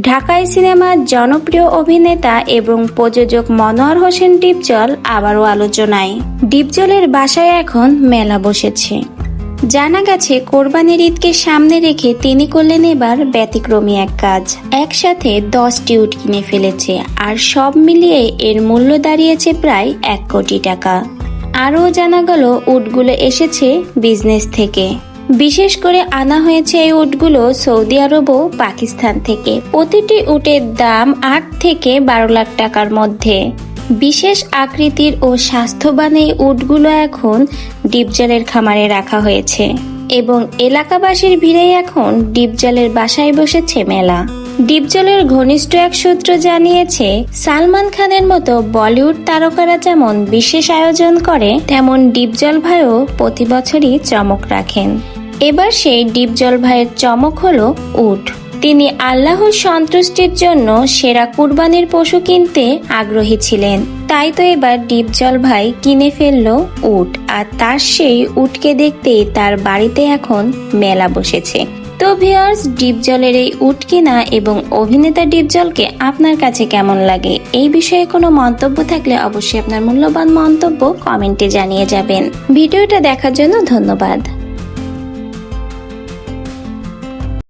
ঢাকাই সিনেমার জনপ্রিয় অভিনেতা এবং প্রযোজক মনোয়ার হোসেন ডিপজল আবারও আলোচনায়। ডিপজলের বাসায় এখন মেলা বসেছে। জানা গেছে, কোরবানির ঈদকে সামনে রেখে তিনি করলেন এবার ব্যতিক্রমী এক কাজ। একসাথে দশটি উট কিনে ফেলেছে আর সব মিলিয়ে এর মূল্য দাঁড়িয়েছে প্রায় এক কোটি টাকা। আরও জানা গেল, উটগুলো এসেছে বিজনেস থেকে। বিশেষ করে আনা হয়েছে এই উটগুলো সৌদি আরব ও পাকিস্তান থেকে। প্রতিটি উটের দাম আট থেকে বারো লাখ টাকার মধ্যে। বিশেষ আকৃতির ও স্বাস্থ্যবান এই উটগুলো এখন ডিপজলের খামারে রাখা হয়েছে এবং এলাকাবাসীর ভিড়েই এখন ডিপজলের বাসায় বসেছে মেলা। ডিপজলের ঘনিষ্ঠ এক সূত্র জানিয়েছে, সালমান খানের মতো বলিউড তারকারা যেমন বিশেষ আয়োজন করে, তেমন ডিপজল ভাইও প্রতি বছরই চমক রাখেন। এবার সেই ডিপজল ভাইয়ের চমক হলো উট। তিনি আল্লাহর সন্তুষ্টির জন্য সেরা কুরবানির পশু কিনতে আগ্রহী ছিলেন। তাই তো এবার ডিপজল ভাই কিনে ফেলল উট, আর তার সেই উটকে দেখতেই তার বাড়িতে এখন মেলা বসেছে। তো ভিউয়ার্স ডিপজলের এই উট কিনা এবং অভিনেতা ডিপজলকে আপনার কাছে কেমন লাগে? এই বিষয়ে কোনো মন্তব্য থাকলে অবশ্যই আপনার মূল্যবান মন্তব্য কমেন্টে জানিয়ে যাবেন। ভিডিওটা দেখার জন্য ধন্যবাদ।